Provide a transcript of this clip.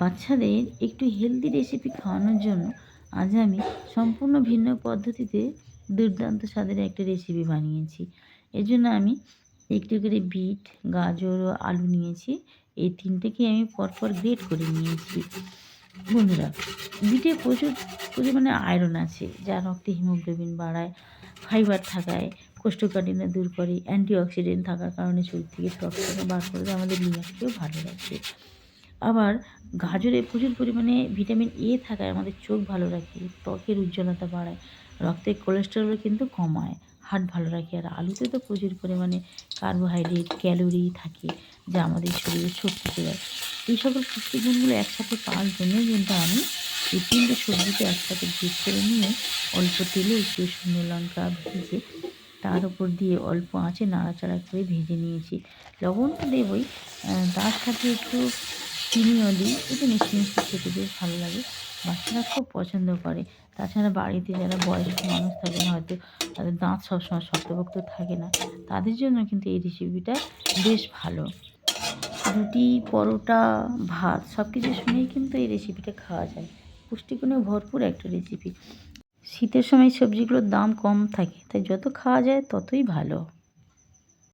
বাচ্চাদের একটু healthy recipe খাওয়ানোর জন্য আজ আমি সম্পূর্ণ ভিন্ন পদ্ধতিতে দুর্দান্ত স্বাদের একটা রেসিপি বানিয়েছি। এর জন্য আমি একটু করে বিট, গাজর ও আলু নিয়েছি। এই তিনটেকে আমি পরপর গ্রেট করে নিয়েছি। বন্ধুরা, বিটে প্রচুর পরিমাণে আয়রন আছে, যা রক্তে হিমোগ্লোবিন বাড়ায় ফাইবার থাকায় কোষ্ঠকাঠিন্য দূর করে অ্যান্টিঅক্সিডেন্ট থাকার কারণে শরীর থেকে টক্সিন বার করে আমাদের লিভারকেও ভালো রাখে। আবার গাজরে প্রচুর পরিমাণে ভিটামিন এ থাকায় আমাদের চোখ ভালো রাখে, ত্বকের উজ্জ্বলতা বাড়ায় রক্তের কোলেস্টেরল কিন্তু কমায় হার্ট ভালো রাখে, আর আলুতে তো প্রচুর পরিমাণে কার্বোহাইড্রেট ক্যালোরি থাকে যা আমাদের শরীরে শক্তি দেয় এই সকল পুষ্টিগুণগুলো একসাথে পাওয়ার জন্যই কিন্তু আমি এই তিনটে সবজিকে একসাথে গ্রেট করে নিয়ে অল্প তেলে একটু শুকনো লঙ্কা ভেজে তার উপর দিয়ে অল্প আঁচে নাড়াচাড়া করে ভেজে নিয়েছি। লবণ তো দেবই তার সাথে একটু চিনিও দিই একটু মিষ্টি মিষ্টি খেতে বেশ ভালো লাগে। বাচ্চারা খুব পছন্দ করে। তাছাড়া বাড়িতে যারা বয়স্ক মানুষ থাকেন হয়তো তাদের দাঁত সবসময় শক্তপোক্ত থাকে না, তাদের জন্য কিন্তু এই রেসিপিটা বেশ ভালো। রুটি, পরোটা, ভাত সব কিছু শুনেই কিন্তু এই রেসিপিটা খাওয়া যায়। পুষ্টিগুণে ভরপুর একটা রেসিপি শীতের সময় সবজিগুলোর দাম কম থাকে, তাই যত খাওয়া যায় ততই ভালো।